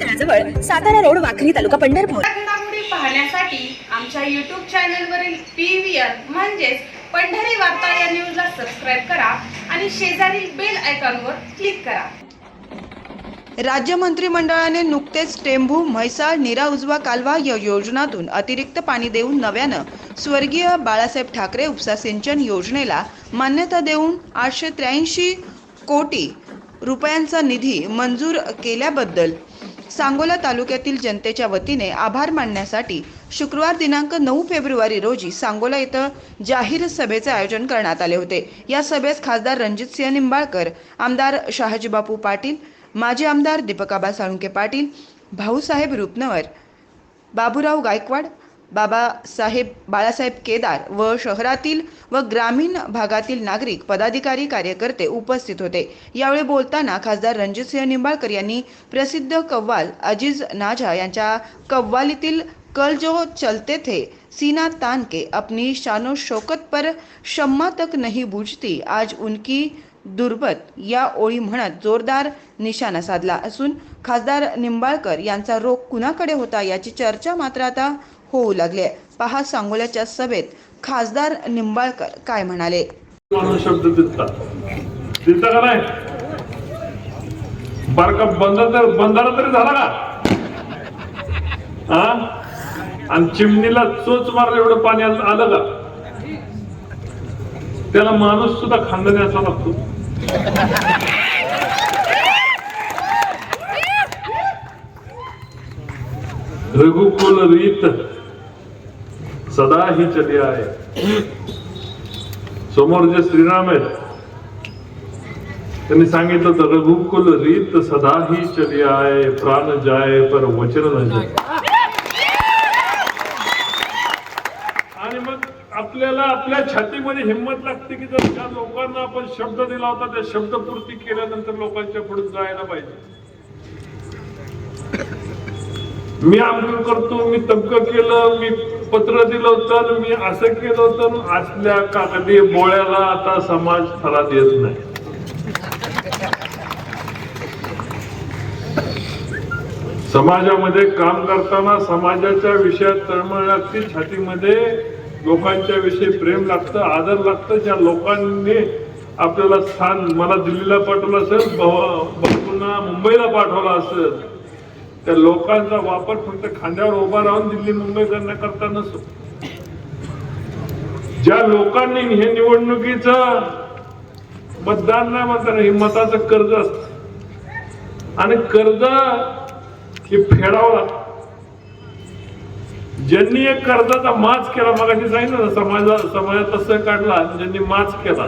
तळाजवळ Satara road Wakhari तालुका पंढरपूर. पाहण्यासाठी आमच्या YouTube चॅनलवरील पी व्ही आर म्हणजेच पंढरी वार्ता या न्यूजला सबस्क्राईब करा आणि शेजारील बेल आयकॉनवर क्लिक करा. राज्य मंत्रिमंडळाने नुकतेच टेंभू म्हैसाळ नीरा उजवा कालवा या योजनातून अतिरिक्त पाणी देऊन नव्यानं स्वर्गीय बाळासाहेब ठाकरे उपसा सिंचन योजनेला मान्यता देऊन आठशे त्र्याऐंशी कोटी रुपयांचा निधी मंजूर केल्याबद्दल सांगोला तालुक्यातील जनतेच्या वतीने आभार मानण्यासाठी शुक्रवार दिनांक नऊ फेब्रुवारी रोजी सांगोला इथं जाहीर सभेचे आयोजन करण्यात आले होते. या सभेस खासदार रणजितसिंह निंबाळकर आमदार शहाजीबापू पाटील माजी आमदार दीपकाबा साळुंके पाटील भाऊसाहेब रुपनवर बाबूराव गायकवाड बाबासाहेब बाळासाहेब केदार व शहरातील व ग्रामीण भागातील नागरिक पदाधिकारी कार्यकर्ते उपस्थित होते. यावेळी बोलताना खासदार रणजितसिंह निंबाळकर यांनी प्रसिद्ध कव्वाल अजीज नाझा यांच्या कव्वालीतील कल जो चलते थे सीना तान के अपनी शानो शौकत पर शम्मा तक नहीं बुझती आज उनकी दुर्बत या ओळी म्हणत जोरदार निशाणा साधला असून खासदार निंबाळकर यांचा रोग कुणाकडे होता याची चर्चा मात्र आता होऊ लागले. पहा सांगोल्याच्या सभेत खासदार निंबाळकर काय म्हणाले. शब्द दिसता का नाही? बारका बंद तर बंधारा तरी झाला का? हा आणि चिमणीला चोच मारलं एवढं पाणी आलं आलं का? त्याला माणूस सुद्धा खांदणे असा लागतो. रघुकुल रीत सदा ही चली आहे. समोर जे श्रीराम आहेत त्यांनी सांगितलं तर रघुकुल रीत सदा ही चली आहे प्राण जाय पर वचन न जाय. आणि मग आपल्याला आपल्या छातीमध्ये हिंमत लागते की जर त्या लोकांना आपण शब्द दिला होता त्या शब्दपूर्ती केल्यानंतर लोकांच्या पुढे जायला पाहिजे. मी आमकं करतो मी तबक केलं मी पत्र दिलं होतं मी असं केलं होतं असल्या कागदी बोळ्याला आता समाज थरा देत नाही. समाजामध्ये काम करताना समाजाच्या विषयात तळमळ लागते छातीमध्ये लोकांच्या विषयी प्रेम लागतं आदर लागतं ज्या लोकांनी आपल्याला स्थान मला दिल्लीला पाठवलं असेल बापूंना मुंबईला पाठवलं असेल त्या लोकांचा वापर फक्त खांद्यावर उभा राहून दिल्ली मुंबई करण्याकरता नसतो. ज्या लोकांनी हे निवडणुकीचं मतदान नाही म्हणताना हे मताचं कर्ज असत. आणि कर्ज हे फेडावं लागतं. ज्यांनी एक कर्जाचा माच केला मगाशी सांगितलं ना समाजा समाजात तसं काढला ज्यांनी माच केला.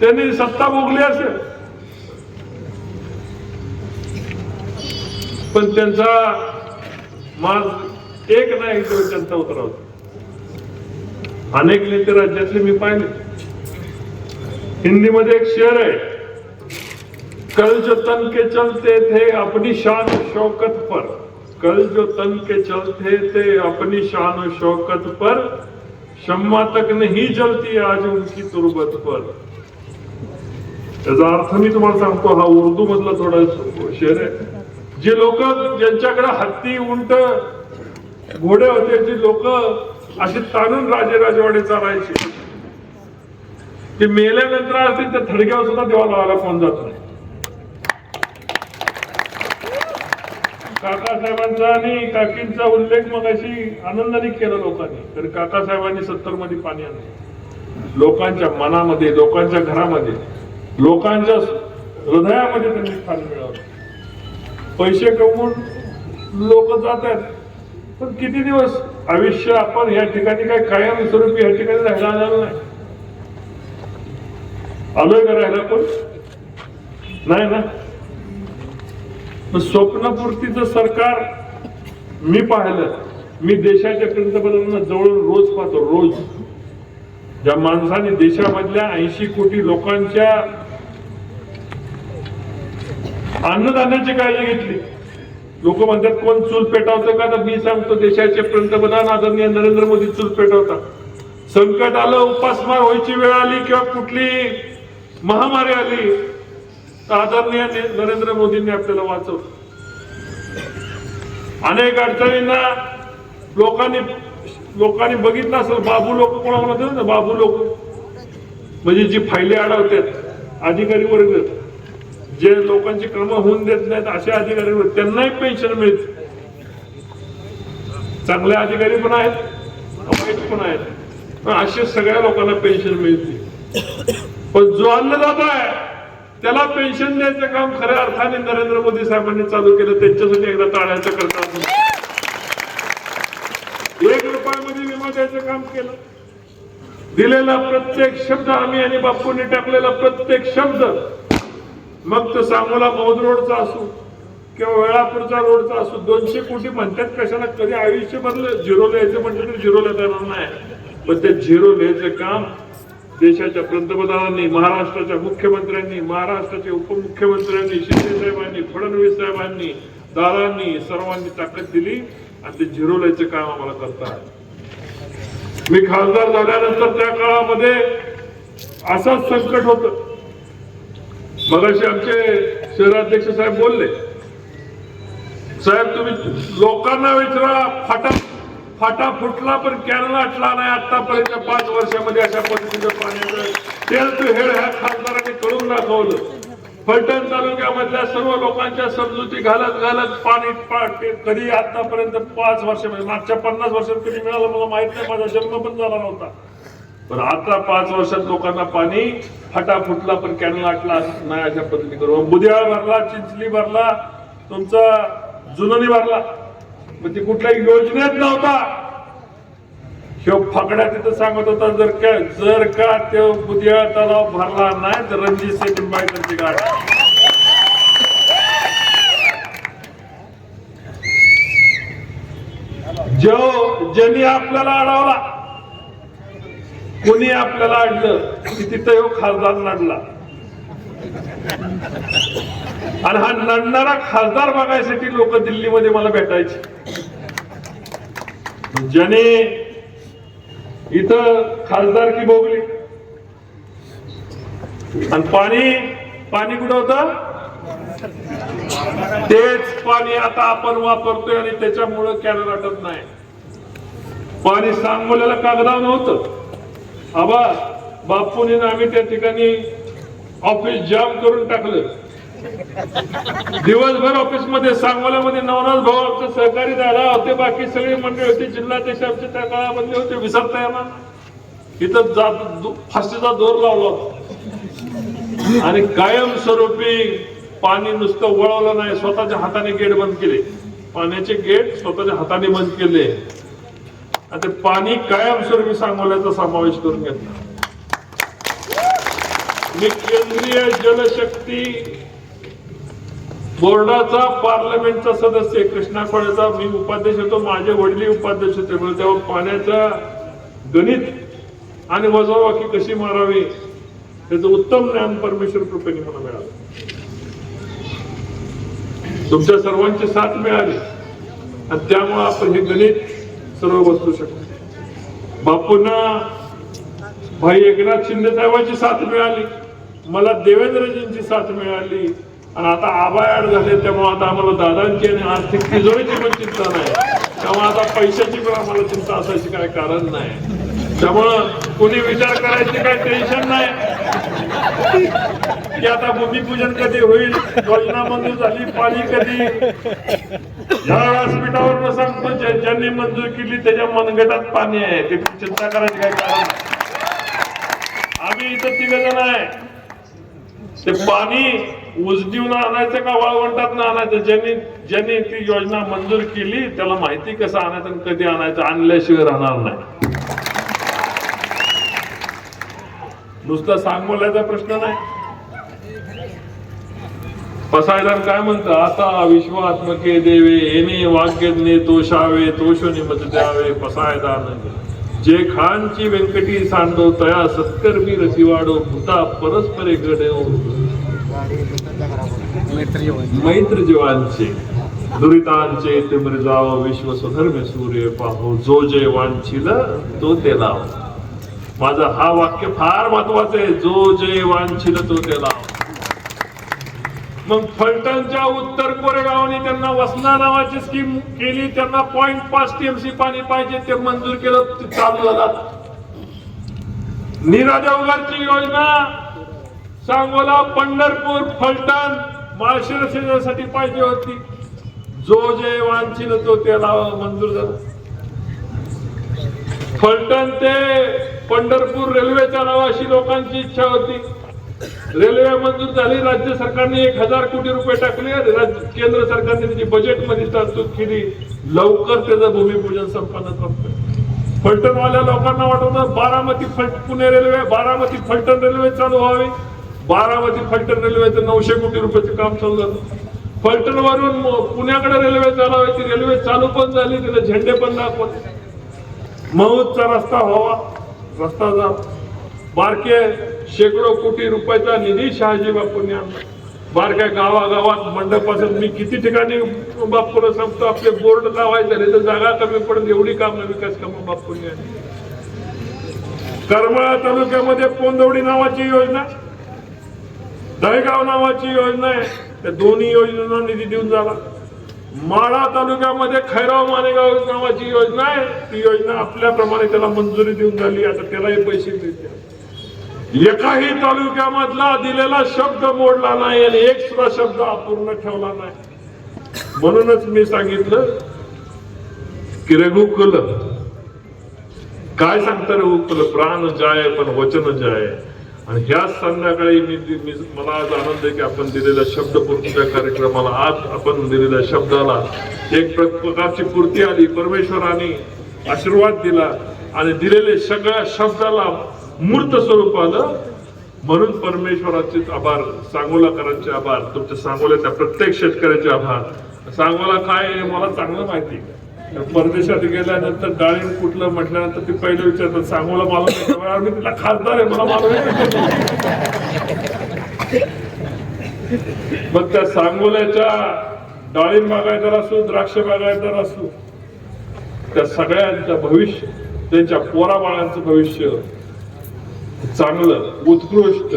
त्यांनी सत्ता भोगली असेल. पण त्यांचा माज एक नाही तो त्यांचा उतरवतो. अनेक नेते राज्यातले मी पाहिले. हिंदीमध्ये एक शेर आहे कल जो तन के चलते थे अपनी शान शौकत पर. कल जो तन के चलते थे अपनी शान शौकत पर शम्मा तक नहीं जलती आज उनकी तुरबत पर. त्याचा अर्थ मी तुम्हाला सांगतो हा उर्दू मधला थोडा शेर आहे. जे लोक ज्यांच्याकडे हत्ती उंट घोडे होते जे लोक असे ताणून राजे राजवाडे चालायचे ते मेल्यानंतर असतील त्या थडक्यावर सुद्धा देवा लावायला कोण जात. नाही काकासाहेबांचा आणि काकींचा उल्लेख मग अशी आनंदाने केला लोकांनी. तर काकासाहेबांनी सत्तरमध्ये पाणी आणलं. लोकांच्या मनामध्ये लोकांच्या घरामध्ये लोकांच्या हृदयामध्ये त्यांनी स्थान मिळवलं. पैसे कमवून लोक जात आहेत पण किती दिवस आयुष्य आपण या ठिकाणी काय कायम स्वरूपी या ठिकाणी राहायला आलेलो नाही? आलोय का राहायला पण नाही ना? मग स्वप्नपूर्तीचं सरकार मी पाहिलं. मी देशाच्या पंतप्रधानांना जवळून रोज पाहतो रोज. ज्या माणसाने देशामधल्या ऐंशी कोटी लोकांच्या अन्नधान्याची काळजी घेतली. लोक म्हणतात कोण चूल पेटवतं का? तर मी सांगतो देशाचे पंतप्रधान आदरणीय नरेंद्र मोदी चूल पेटवतात. संकट आलं उपासमार व्हायची वेळ आली किंवा कुठली महामारी आली तर आदरणीय नरेंद्र मोदींनी आपल्याला वाचवलं. अनेक अडचणींना लोकांनी लोकांनी बघितलं असेल बाबू लोक कोणा म्हणत ना? बाबू लोक. म्हणजे जी फायले अडवतात अधिकारी वर्ग. जे लोकांची कामं होऊन देत नाहीत असे अधिकारी त्यांनाही पेन्शन मिळते. चांगले अधिकारी पण आहेत वाईट पण आहेत. असे सगळ्या लोकांना पेन्शन मिळते. पण जो अन्नदाता आहे त्याला पेन्शन द्यायचं काम खऱ्या अर्थाने नरेंद्र मोदी साहेबांनी चालू केलं. त्यांच्यासाठी एकदा टाळ्याचं करता एक रुपयामध्ये विमा द्यायचं काम केलं. दिलेला प्रत्येक शब्द आम्ही आणि बापूंनी टाकलेला प्रत्येक शब्द मग तो सांगोला मौद रोडचा असू किंवा वेळापूरचा रोडचा असू दोनशे कोटी म्हणतात कशाला? कधी आयुष्यभरलं झिरो लिहायचं म्हटलं तर झिरो लिहिता येणार नाही. पण ते झिरो लिहायचं काम देशाच्या पंतप्रधानांनी महाराष्ट्राच्या मुख्यमंत्र्यांनी महाराष्ट्राच्या उपमुख्यमंत्र्यांनी शिंदे साहेबांनी फडणवीस साहेबांनी दादांनी सर्वांनी ताकद दिली आणि ते झिरो लिहायचं काम आम्हाला करतात. मी खासदार झाल्यानंतर त्या काळामध्ये असंच संकट होतं. मगाशी आमचे शहराध्यक्ष साहेब बोलले. साहेब तुम्ही लोकांना विचारा फाटा फाटा फुटला पण कॅनल आटला नाही आतापर्यंत पाच वर्षामध्ये अशा पद्धतीचं पाण्याचं तेल हेळ ह्या खासदारांनी कळून दाखवलं. फलटण तालुक्यामधल्या सर्व लोकांच्या समजुती घालत घालत पाणी पा- कधी आतापर्यंत पाच वर्षामध्ये मागच्या पन्नास वर्षात कधी मिळालं मला माहीत नाही. माझा जन्म पण झाला नव्हता. पण आता पाच वर्षात लोकांना पाणी फटा फुटला पण कॅनल आटला नाही अशा पद्धती करू. बुधियाळ भरला चिंचली भरला तुमचा जुननी भरला. पण ती कुठल्याही योजनेत नव्हता. ह्यो फकड्या तिथं सांगत होता जर का जर का तो बुधियाळ तलाव भरला नाही तर रणजित सिंग निंबाळकरची गाठ. जो ज्यांनी आपल्याला अडवला कोणी आपल्याला अडलं की तिथं ह्यो खासदार नडला आणि हा नडणारा खासदार बघायसाठी लोक दिल्लीमध्ये मला भेटायचे. ज्याने इथं खासदारकी भोगली आणि पाणी पाणी कुठं होत? तेच पाणी आता आपण वापरतोय आणि त्याच्यामुळं कॅनल अटत नाही. पाणी सांगवलेलं कागदाव नव्हतं. आबा बापूने आम्ही त्या ठिकाणी ऑफिस जाम करून टाकलं. दिवसभर ऑफिसमध्ये सांगोल्यामध्ये नवनाथ भाऊ आमचे सहकारी झाला. होते बाकी सगळी मंडळी होती जिल्हाध्यक्ष आमचे त्या काळामध्ये होते विसरता येणार इथं जात फाशीचा जोर लावला आणि कायमस्वरूपी पाणी नुसतं वळवलं नाही. स्वतःच्या हाताने गेट बंद केले. पाण्याचे गेट स्वतःच्या हाताने बंद केले. आणि ते पाणी कायमस्वरूपी सांगोल्याचा समावेश करून घेतला. मी केंद्रीय जलशक्ती बोर्डाचा पार्लमेंटचा सदस्य आहे. कृष्णा मी उपाध्यक्ष होतो माझे वडील उपाध्यक्ष होते. म्हणजे तेव्हा पाण्याचा गणित आणि वजावाकी कशी मारावी त्याचं उत्तम ज्ञान परमेश्वर कृपेने मला मिळालं. तुमच्या सर्वांची साथ मिळाली. आणि त्यामुळे आपण हे गणित सर्व बसू शकतो. बापूंना भाई एकनाथ शिंदे साहेबांची साथ मिळाली. मला देवेंद्रजींची साथ मिळाली. आणि आता आबायाड झाले त्यामुळे आता आम्हाला दादांची आणि आर्थिक तिजोरीची पण चिंता नाही. त्यामुळे आता पैशाची पण आम्हाला चिंता असायची काय कारण नाही. त्यामुळं कुणी विचार करायची काही टेन्शन नाही. की आता भूमिपूजन कधी होईल? योजना मंजूर झाली पाणी कधी? या व्यासपीठावर सांगतो ज्या- ज्यांनी मंजूर केली त्याच्या मनगटात पाणी आहे. ते चिंता करायची काय कारण आम्ही इथं तिघ जण आहे. ते पाणी उजनीवून आणायचं का वाळवंटात ना आणायचं? ज्यांनी ज्यांनी ती योजना मंजूर केली त्याला माहिती कसं आणायचं आणि कधी आणायचं? आणल्याशिवाय राहणार नाही. नुसता सांगोल्याचा प्रश्न नाही. पसायदार काय म्हणतं? आता विश्वात्मके देवे येणे वाक्यज्ञे तोषावे तोषोनी मत द्यावे पसायदार जे खानची व्यंकटी सांडो तया सत्कर्मी रसिवाडो भूता परस्परे गडे मैत्र जीवांचे दुरितांचे ते मृजाव विश्व सुधर्म सूर्य पाहो जो जे वांछिल तो ते लाव. माझं हा वाक्य फार महत्वाचं आहे. जो जे वांछिल तो त्याला मग फलटणच्या उत्तर कोरेगावने त्यांना वसना नावाची स्कीम केली. त्यांना पॉईंट पाच टीएमसी पाणी पाहिजे ते मंजूर केलं. चालू झालं. नीरा देवघरची योजना सांगोला पंढरपूर फलटण माळशिरसाठी पाहिजे होती. जो जे वांछील तो त्याला मंजूर झाला. फलटण ते पंढरपूर रेल्वे चालावा अशी लोकांची इच्छा होती. रेल्वे मंजूर झाली राज्य सरकारने एक हजार कोटी रुपये टाकले राज्य केंद्र सरकारने त्याची बजेटमध्ये तरतूद केली. लवकर त्याचं भूमिपूजन संपन्न करतोय. फलटणवाल्या लोकांना वाटत बारामती फलट पुणे रेल्वे बारामती फलटण रेल्वे चालू व्हावी. बारामती फलटण रेल्वेचं नऊशे कोटी रुपयाचं काम चालू झालं. फलटणवरून पुण्याकडे रेल्वे चालवावी रेल्वे चालू पण झाली तिथे झेंडे पण दाखवले. मऊचा रस्ता व्हावा. रस्ता जा बारके शेकडो कोटी रुपयाचा निधी शहाजी बापूंनी आणला. बारक्या गावागावात मंडपासून मी किती ठिकाणी बापूला सांगतो आपले बोर्ड लावायचे नाही तर जागा कमी पडेल एवढी कामं विकास कामं बापूंनी आणली. करमळा तालुक्यामध्ये पोंदवडी नावाची योजना दहेगाव नावाची योजना आहे. त्या दोन्ही योजनांना निधी देऊन झाला. माळा तालुक्यामध्ये खैराव मानेगाव नावाची योजना आहे. ती योजना आपल्याप्रमाणे त्याला मंजुरी देऊन झाली. आता त्यालाही पैसे मिळतील. एकाही तालुक्यामधला दिलेला शब्द मोडला नाही आणि एक सुद्धा शब्द अपूर्ण ठेवला नाही. म्हणूनच मी सांगितलं की रघुकुल काय सांगतं रघुकुल प्राण जाय पण वचन जाय. आणि ह्या संध्याकाळी मी मी मला आज आनंद आहे की आपण दिलेल्या शब्द पूर्तीच्या कार्यक्रमाला आज आपण दिलेल्या शब्दाला एक प्र- प्रकारची पूर्ती आली परमेश्वराने आशीर्वाद दिला आणि दिलेले सगळ्या शब्दाला मूर्त स्वरूप आलं म्हणून परमेश्वराचे आभार सांगोलाकरांचे आभार तुमच्या सांगोल्याच्या प्रत्येक शेतकऱ्याचे आभार सांगोला काय मला चांगलं माहिती आहे. परदेशात गेल्यानंतर डाळिंब कुठलं म्हटल्यानंतर ते पहिलं विचारतात सांगोला मला माहिती मी तिला खासदार आहे मला मालूम मग त्या सांगोल्याच्या डाळिंब बागायदार असो द्राक्ष बागायदार असो त्या सगळ्यांचं भविष्य त्यांच्या पोराबाळांचं भविष्य चांगलं उत्कृष्ट.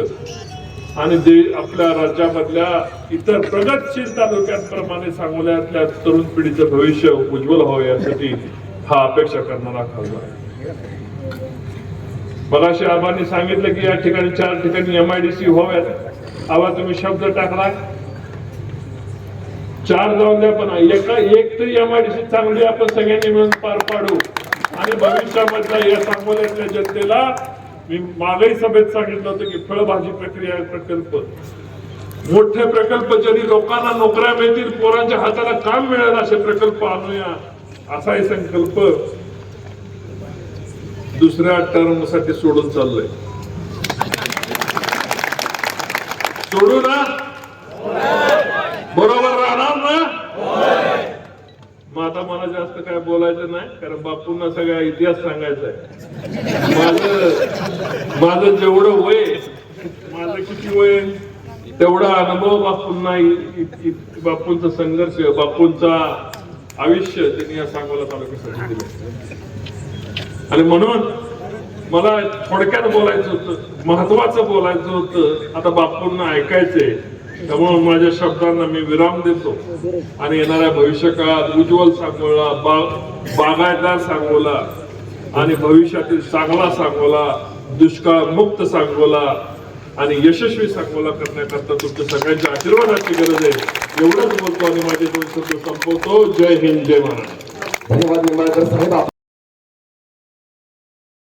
आणि दे आपल्या राज्यामधल्या इतर प्रगतशील तालुक्यांप्रमाणे सांगोल्यातल्या तरुण पिढीचं भविष्य उज्ज्वल व्हावं यासाठी हा अपेक्षा करणारा खासदार आहे. मगाशी आबांनी सांगितलं की या ठिकाणी चार ठिकाणी एम आय डी सी व्हाव्यात. आबा तुम्ही शब्द टाकला चार जाऊन द्या पण एका एक तरी सी चांगली आपण सगळ्यांनी मिळून पार पाडू. आणि भविष्यामधल्या या सांगोल्यातल्या जनतेला मी मागही सभेत सांगितलं होतं की फळभाजी प्रक्रिया प्रकल्प. मोठे प्रकल्प जरी लोकांना नोकऱ्या मिळतील पोरांच्या हाताला काम मिळेल असे प्रकल्प आणूया असाही संकल्प दुसऱ्या टर्मसाठी सोडून चाललंय. सोडू ना? बरोबर राहणार ना? मग आता मला जास्त काय बोलायचं नाही कारण बापूंना सगळा इतिहास सांगायचा आहे. माझं माझं जेवढं वय माझं किती वय तेवढा अनुभव बापूंना बापूंचा संघर्ष बापूंचा आयुष्य त्यांनी या सांगोला तालुक्यासाठी दिलं. आणि म्हणून मला थोडक्यात बोलायचं होतं महत्वाचं बोलायचं होतं आता बापूंना ऐकायचंय. त्यामुळे माझ्या शब्दांना मी विराम देतो. आणि येणाऱ्या भविष्य काळात उज्ज्वल सांगोला बा बागायतदार सांगोला आणि भविष्यातील चांगला सांगोला दुष्काळ मुक्त सांगोला आणि यशस्वी सांगोला करण्याकरता तुमच्या सगळ्यांच्या आशीर्वादाची गरज आहे. एवढंच बोलतो आणि माझे दोन शब्द संपवतो. जय हिंद जय महाराज धन्यवाद